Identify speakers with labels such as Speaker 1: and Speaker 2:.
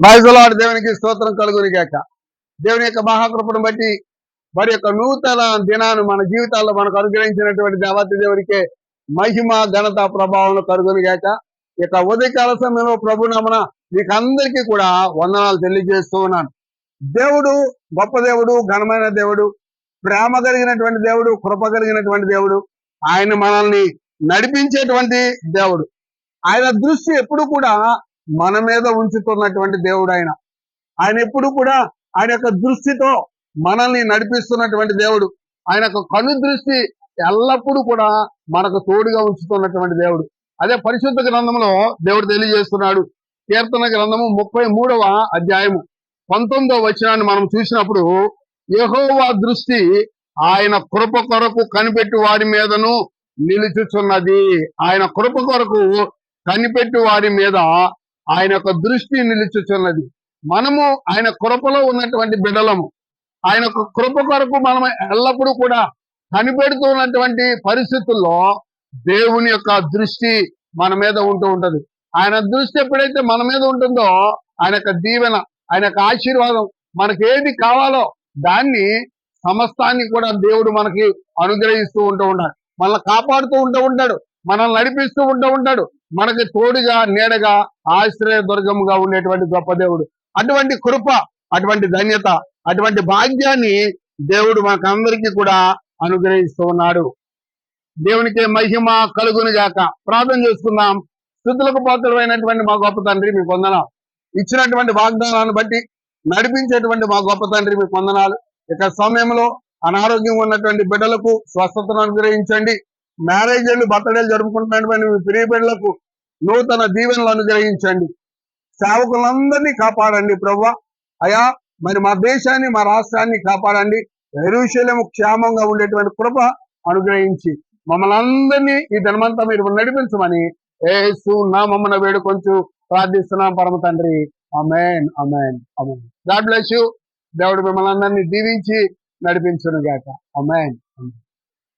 Speaker 1: బాయిజలాడు దేవునికి స్తోత్రం కలుగుని గాక దేవుని యొక్క మహాకృపను బట్టి వారి యొక్క నూతన దినాన్ని మన జీవితాల్లో మనకు అనుగ్రహించినటువంటి దేవత దేవుడికే మహిమ ఘనత ప్రభావం కలుగుని గాక ఇక ఉదయకాల సమయంలో ప్రభు నమన మీకు అందరికీ కూడా వందనాలు తెలియజేస్తూ ఉన్నాను. దేవుడు గొప్ప దేవుడు ఘనమైన దేవుడు ప్రేమ కలిగినటువంటి దేవుడు కృప కలిగినటువంటి దేవుడు ఆయన మనల్ని నడిపించేటువంటి దేవుడు. ఆయన దృష్టి ఎప్పుడు కూడా మన మీద ఉంచుతున్నటువంటి దేవుడు ఆయన ఆయన ఎప్పుడు కూడా ఆయన యొక్క దృష్టితో మనల్ని నడిపిస్తున్నటువంటి దేవుడు. ఆయన యొక్క కను దృష్టి ఎల్లప్పుడూ కూడా మనకు తోడుగా ఉంచుతున్నటువంటి దేవుడు. అదే పరిశుద్ధ గ్రంథంలో దేవుడు తెలియజేస్తున్నాడు. కీర్తన గ్రంథము ముప్పై మూడవ అధ్యాయము పంతొమ్మిదవ వచనాన్ని మనం చూసినప్పుడు యహోవా దృష్టి ఆయన కృప కొరకు కనిపెట్టి వారి మీదను నిలుచుచున్నది. ఆయన కృప కొరకు కనిపెట్టి వారి మీద ఆయన యొక్క దృష్టి నిలుచుచున్నది. మనము ఆయన కృపలో ఉన్నటువంటి బిడలము ఆయన యొక్క కృప కొరకు మనం ఎల్లప్పుడూ కూడా కనిపెడుతూ ఉన్నటువంటి పరిస్థితుల్లో దేవుని యొక్క దృష్టి మన మీద ఉంటూ ఉంటది. ఆయన దృష్టి ఎప్పుడైతే మన మీద ఉంటుందో ఆయన యొక్క దీవెన ఆయన యొక్క ఆశీర్వాదం మనకి ఏది కావాలో దాన్ని సమస్తాన్ని కూడా దేవుడు మనకి అనుగ్రహిస్తూ ఉంటూ ఉంటాడు మనల్ని కాపాడుతూ ఉంటూ ఉంటాడు. మనల్ని నడిపిస్తూ ఉంటూ ఉంటాడు. మనకి తోడుగా నీడగా ఆశ్రయ దుర్గముగా ఉండేటువంటి గొప్ప దేవుడు. అటువంటి కృప అటువంటి ధన్యత అటువంటి భాగ్యాన్ని దేవుడు మనకందరికీ కూడా అనుగ్రహిస్తూ ఉన్నాడు. దేవునికి మహిమ కలుగును గాక. ప్రార్థన చేసుకుందాం. స్థుతులకు పాత్రమైనటువంటి మా గొప్ప తండ్రి మీకు వందనాలు. ఇచ్చినటువంటి వాగ్దానాన్ని బట్టి నడిపించేటువంటి మా గొప్ప తండ్రి మీకు వందనాలు. ఇక సమయంలో అనారోగ్యం ఉన్నటువంటి బిడ్డలకు స్వస్థతను అనుగ్రహించండి. మ్యారేజ్లు బర్త్డేలు జరుపుకుంటున్నటువంటి మీ ప్రియ బిడ్డలకు నూతన దీవెనలు అనుగ్రహించండి. సేవకులందరినీ కాపాడండి ప్రభా అయా మరి మా దేశాన్ని మా రాష్ట్రాన్ని కాపాడండి. ఎరుశల్యము క్షేమంగా ఉండేటువంటి కృప అనుగ్రహించి మమ్మల్ని అందరినీ ఈ ధనమంతా మీరు నడిపించమని ఏసు నా మమ్మల్ని వేడుకొంచు ప్రార్థిస్తున్నాం పరమ తండ్రి. Amen amen amen God bless you. దేవుడు మిమ్మల్ని అందరినీ దీవించి నడిపించును గాక అమెన్